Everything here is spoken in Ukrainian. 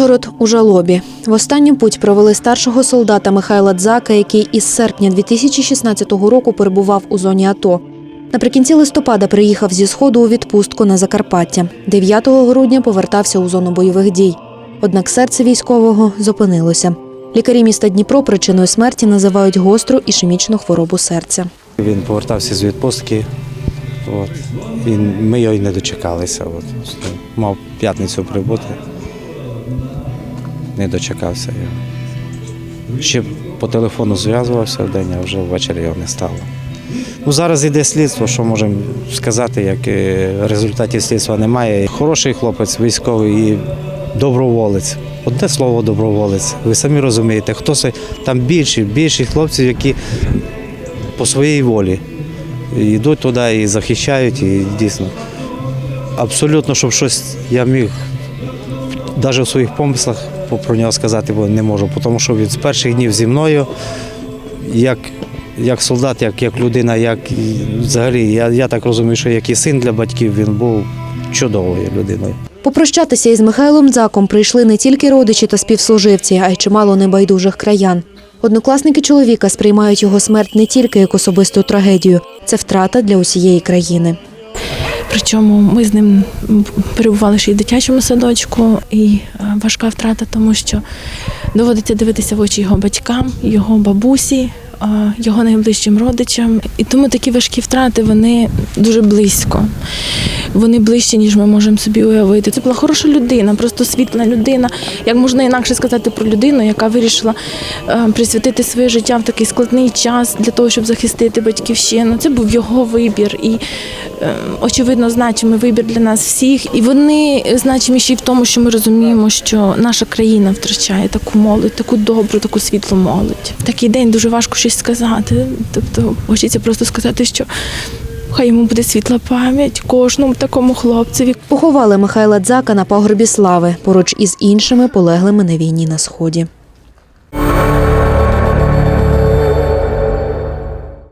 Ужгород у жалобі. В останню путь провели старшого солдата Михайла Дзака, який із серпня 2016 року перебував у зоні АТО. Наприкінці листопада приїхав зі сходу у відпустку на Закарпаття. 9 грудня повертався у зону бойових дій. Однак серце військового зупинилося. Лікарі міста Дніпро причиною смерті називають гостру ішемічну хворобу серця. Він повертався з відпустки. От, і ми його й не дочекалися. От. Мав п'ятницю прибути. Не дочекався його. Ще по телефону зв'язувався в день, а вже ввечері його не стало. Ну, зараз йде слідство, що можемо сказати, як е, результатів слідства немає. Хороший хлопець, військовий і доброволець. Одне слово доброволець. Ви самі розумієте, хто це там більші, більші хлопців, які по своїй волі йдуть туди і захищають, і дійсно. Абсолютно, щоб щось я міг навіть в своїх помислах про нього сказати, не можу, тому що він з перших днів зі мною, як, як солдат, як, як людина, як взагалі, я, я так розумію, що як і син для батьків він був чудовою людиною. Попрощатися із Михайлом Дзаком прийшли не тільки родичі та співслуживці, а й чимало небайдужих краян. Однокласники чоловіка сприймають його смерть не тільки як особисту трагедію, це втрата для усієї країни. Причому ми з ним перебували ще й в дитячому садочку, і е, важка втрата, тому що доводиться дивитися в очі його батькам, його бабусі, е, його найближчим родичам. І тому такі важкі втрати вони дуже близько. Вони ближче, ніж ми можемо собі уявити. Це була хороша людина, просто світла людина. Як можна інакше сказати про людину, яка вирішила е, присвятити своє життя в такий складний час для того, щоб захистити батьківщину. Це був його вибір і очевидно значимий вибір для нас всіх. І вони значимі ще й в тому, що ми розуміємо, що наша країна втрачає таку молодь, таку добру, таку світлу молодь. Такий день дуже важко щось сказати. Тобто хочеться просто сказати, що. Хай йому буде світла пам'ять кожному такому хлопцеві. Поховали Михайла Дзака на пагорбі слави поруч із іншими полеглими на війні на сході.